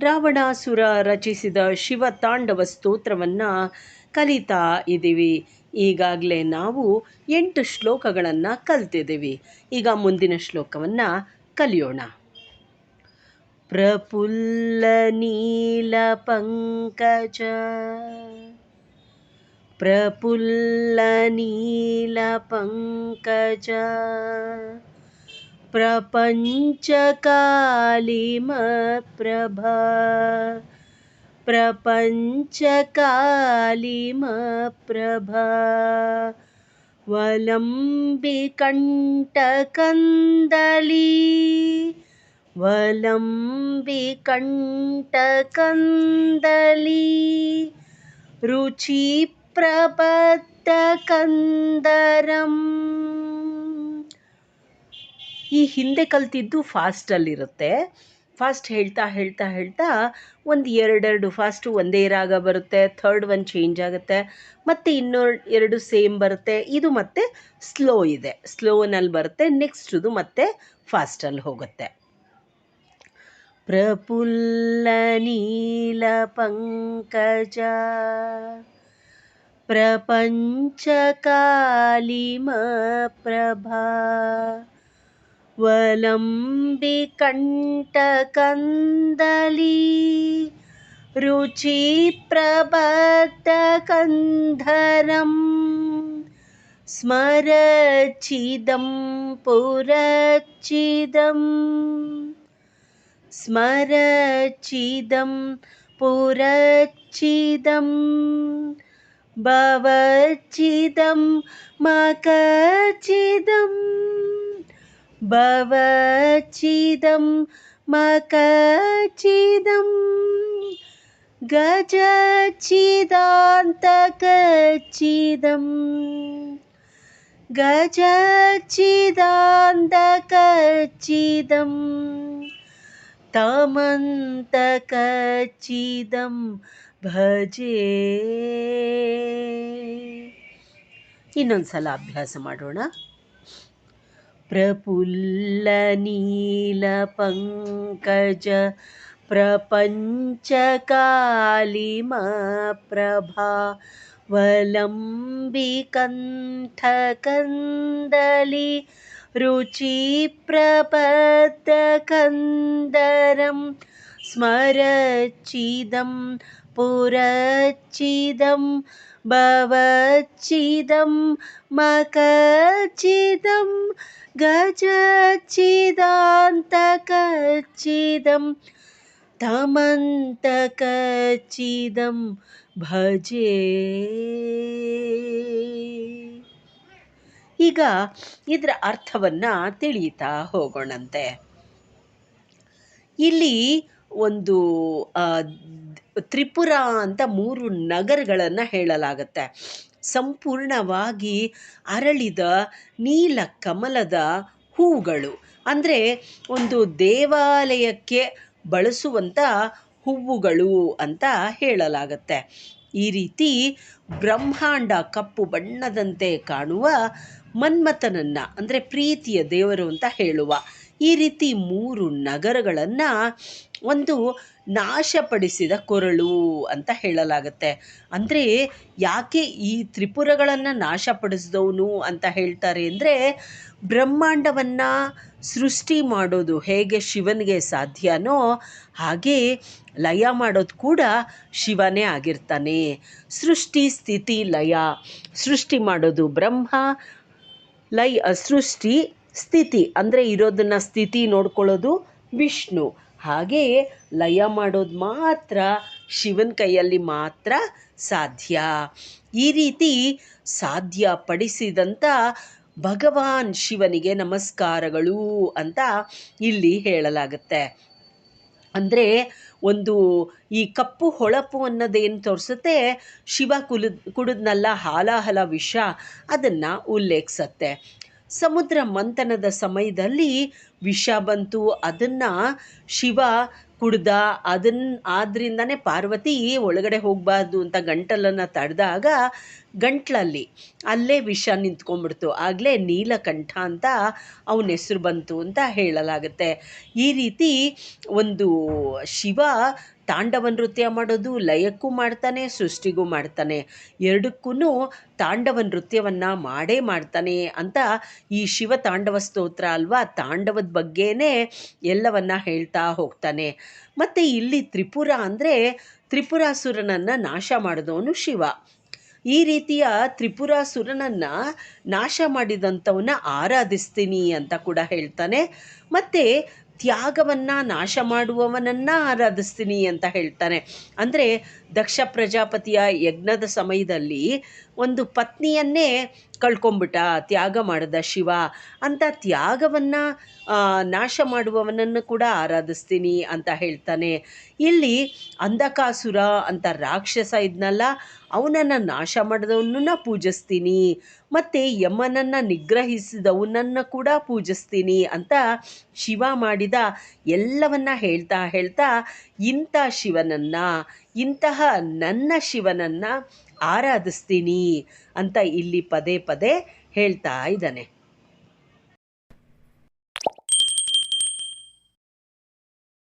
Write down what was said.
ರಾವಣಾಸುರ ರಚಿಸಿದ ಶಿವ ತಾಂಡವ ಸ್ತೋತ್ರವನ್ನು ಕಲಿತಾ ಇದ್ದೀವಿ. ಈಗಾಗಲೇ ನಾವು ಎಂಟು ಶ್ಲೋಕಗಳನ್ನು ಕಲ್ತಿದ್ದೀವಿ. ಈಗ ಮುಂದಿನ ಶ್ಲೋಕವನ್ನು ಕಲಿಯೋಣ. ಪ್ರಫುಲ್ಲ ನೀಲ प्रपञ्चकालिमप्रभा। प्रपञ्चकालिमप्रभा। वलम्बिकण्टकन्दली। वलम्बिकण्टकन्दली। रुचिप्रबद्धकन्दरम् ಈ ಹಿಂದೆ ಕಲ್ತಿದ್ದು ಫಾಸ್ಟಲ್ಲಿರುತ್ತೆ ಫಾಸ್ಟ್ ಹೇಳ್ತಾ ಹೇಳ್ತಾ ಹೇಳ್ತಾ ಒಂದು ಎರಡೆರಡು ಫಾಸ್ಟು ಒಂದೇ ರಾಗ ಬರುತ್ತೆ ಥರ್ಡ್ ಒನ್ ಚೇಂಜ್ ಆಗುತ್ತೆ, ಮತ್ತು ಇನ್ನೂ ಎರಡು ಸೇಮ್ ಬರುತ್ತೆ. ಇದು ಮತ್ತೆ ಸ್ಲೋ ಇದೆ. ಸ್ಲೋನಲ್ಲಿ ಬರುತ್ತೆ ನೆಕ್ಸ್ಟದು ಮತ್ತೆ ಫಾಸ್ಟಲ್ಲಿ ಹೋಗುತ್ತೆ. ಪ್ರಫುಲ್ಲ ನೀಲ ಪಂಕಜ ಪ್ರಪಂಚಕಾಲಿಮ ಪ್ರಭಾ वलम्बिकण्ठकन्दली रुचिप्रबद्धकन्धरं स्मरचिदं पुरचिदं स्मरचिदं पुरचिदं भवचिदं मकचिदम्। भवचिदं मकचिदं गजचिदान्तकचिदं गजचिदान्तकचिदं तमन्तकचिदं भजे ಇನ್ನೊಂದು ಸಲ ಅಭ್ಯಾಸ ಮಾಡೋಣ प्रफुल्लनीलपङ्कज प्रपञ्चकालिमप्रभा वलम्बिकण्ठकन्दली रुचिप्रबद्धकन्दरं स्मरचिदं पुरचिदं भवचिदं मकचिदं गजचिदान्तकचिदं तमन्तकचिदं ಭಜೆ ಈಗ ಇದರ ಅರ್ಥವನ್ನು ತಿಳಿಯುತ್ತಾ ಹೋಗೋಣಂತೆ ಇಲ್ಲಿ ಒಂದು ತ್ರಿಪುರ ಅಂತ ಮೂರು ನಗರಗಳನ್ನು ಹೇಳಲಾಗುತ್ತೆ. ಸಂಪೂರ್ಣವಾಗಿ ಅರಳಿದ ನೀಲ ಕಮಲದ ಹೂಗಳು. ಅಂದರೆ ಒಂದು ದೇವಾಲಯಕ್ಕೆ ಬಳಸುವಂಥ ಹೂವುಗಳು ಅಂತ ಹೇಳಲಾಗತ್ತೆ. ಈ ರೀತಿ ಬ್ರಹ್ಮಾಂಡ ಕಪ್ಪು ಬಣ್ಣದಂತೆ ಕಾಣುವ ಮನ್ಮಥನನ್ನು, ಅಂದರೆ ಪ್ರೀತಿಯ ದೇವರು ಅಂತ ಹೇಳುವ ಈ ರೀತಿ ಮೂರು ನಗರಗಳನ್ನು ಒಂದು ನಾಶಪಡಿಸಿದ ಕೊರಳು ಅಂತ ಹೇಳಲಾಗುತ್ತೆ. ಅಂದರೆ ಯಾಕೆ ಈ ತ್ರಿಪುರಗಳನ್ನು ನಾಶಪಡಿಸಿದವನು ಅಂತ ಹೇಳ್ತಾರೆ ಅಂದರೆ ಬ್ರಹ್ಮಾಂಡವನ್ನು ಸೃಷ್ಟಿ ಮಾಡೋದು ಹೇಗೆ ಶಿವನಿಗೆ ಸಾಧ್ಯನೋ ಹಾಗೆ ಲಯ ಮಾಡೋದು ಕೂಡ ಶಿವನೇ ಆಗಿರ್ತಾನೆ. ಸೃಷ್ಟಿ ಸ್ಥಿತಿ ಲಯ. ಸೃಷ್ಟಿ ಮಾಡೋದು ಬ್ರಹ್ಮ, ಲಯ ಸೃಷ್ಟಿ ಸ್ಥಿತಿ, ಅಂದರೆ ಇರೋದನ್ನು ಸ್ಥಿತಿ ನೋಡ್ಕೊಳ್ಳೋದು ವಿಷ್ಣು. ಹಾಗೆಯೇ ಲಯ ಮಾಡೋದು ಮಾತ್ರ, ಶಿವನ ಕೈಯಲ್ಲಿ ಮಾತ್ರ ಸಾಧ್ಯ. ಈ ರೀತಿ ಸಾಧ್ಯ ಪಡಿಸಿದಂಥ ಭಗವಾನ್ ಶಿವನಿಗೆ ನಮಸ್ಕಾರಗಳು ಅಂತ ಇಲ್ಲಿ ಹೇಳಲಾಗುತ್ತೆ. ಅಂದರೆ ಒಂದು ಈ ಕಪ್ಪು ಹೊಳಪು ಅನ್ನೋದೇನು ತೋರಿಸುತ್ತೆ? ಶಿವ ಕುಲಿದ್, ಕುಡಿದ್ನಲ್ಲ ಹಾಲಾಹಲ ವಿಷ, ಅದನ್ನು ಉಲ್ಲೇಖಿಸತ್ತೆ. ಸಮುದ್ರ ಮಂಥನದ ಸಮಯದಲ್ಲಿ ವಿಷ ಬಂತು. ಅದನ್ನು ಶಿವ ಕುಡ್ದ. ಅದನ್ನ ಆದ್ದರಿಂದನೇ ಪಾರ್ವತಿ ಒಳಗಡೆ ಹೋಗಬಾರ್ದು ಅಂತ ಗಂಟಲನ್ನು ತಡೆದಾಗ ಗಂಟ್ಲಲ್ಲಿ ಅಲ್ಲೇ ವಿಷ ನಿಂತ್ಕೊಂಡ್ಬಿಡ್ತು. ಆಗಲೇ ನೀಲಕಂಠ ಅಂತ ಅವನ ಹೆಸ್ರು ಬಂತು ಅಂತ ಹೇಳಲಾಗುತ್ತೆ. ಈ ರೀತಿ ಒಂದು ಶಿವ ತಾಂಡವ ನೃತ್ಯ ಮಾಡೋದು, ಲಯಕ್ಕೂ ಮಾಡ್ತಾನೆ, ಸೃಷ್ಟಿಗೂ ಮಾಡ್ತಾನೆ. ಎರಡಕ್ಕೂ ತಾಂಡವ ನೃತ್ಯವನ್ನು ಮಾಡೇ ಮಾಡ್ತಾನೆ ಅಂತ ಈ ಶಿವ ತಾಂಡವ ಸ್ತೋತ್ರ ಅಲ್ವಾ? ತಾಂಡವದ ಬಗ್ಗೆನೇ ಎಲ್ಲವನ್ನ ಹೇಳ್ತಾ ಹೋಗ್ತಾನೆ. ಮತ್ತು ಇಲ್ಲಿ ತ್ರಿಪುರ ಅಂದರೆ ತ್ರಿಪುರಾಸುರನನ್ನು ನಾಶ ಮಾಡಿದವನು ಶಿವ. ಈ ರೀತಿಯ ತ್ರಿಪುರಾಸುರನನ್ನು ನಾಶ ಮಾಡಿದಂಥವನ್ನ ಆರಾಧಿಸ್ತೀನಿ ಅಂತ ಕೂಡ ಹೇಳ್ತಾನೆ. ಮತ್ತು ತ್ಯಾಗವನ್ನು ನಾಶ ಮಾಡುವವನನ್ನು ಆರಾಧಿಸ್ತೀನಿ ಅಂತ ಹೇಳ್ತಾನೆ. ಅಂದರೆ ದಕ್ಷ ಪ್ರಜಾಪತಿಯ ಯಜ್ಞದ ಸಮಯದಲ್ಲಿ ಒಂದು ಪತ್ನಿಯನ್ನೇ ಕಳ್ಕೊಂಬಿಟ್ಟ, ತ್ಯಾಗ ಮಾಡಿದ ಶಿವ. ಅಂತ ತ್ಯಾಗವನ್ನು ನಾಶ ಮಾಡುವವನನ್ನು ಕೂಡ ಆರಾಧಿಸ್ತೀನಿ ಅಂತ ಹೇಳ್ತಾನೆ. ಇಲ್ಲಿ ಅಂಧಕಾಸುರ ಅಂತ ರಾಕ್ಷಸ ಇದ್ನಲ್ಲ, ಅವನನ್ನು ನಾಶ ಮಾಡಿದವನನ್ನ ಪೂಜಿಸ್ತೀನಿ. ಮತ್ತು ಯಮನನ್ನು ನಿಗ್ರಹಿಸಿದವನನ್ನು ಕೂಡ ಪೂಜಿಸ್ತೀನಿ ಅಂತ ಶಿವ ಮಾಡಿದ ಎಲ್ಲವನ್ನ ಹೇಳ್ತಾ ಹೇಳ್ತಾ ಇಂಥ ಶಿವನನ್ನು ಇಂತಹ ನನ್ನ ಶಿವನನ್ನು ಆರಾಧಿಸ್ತೀನಿ ಅಂತ ಇಲ್ಲಿ ಪದೇ ಪದೇ ಹೇಳ್ತಾ ಇದ್ದಾನೆ.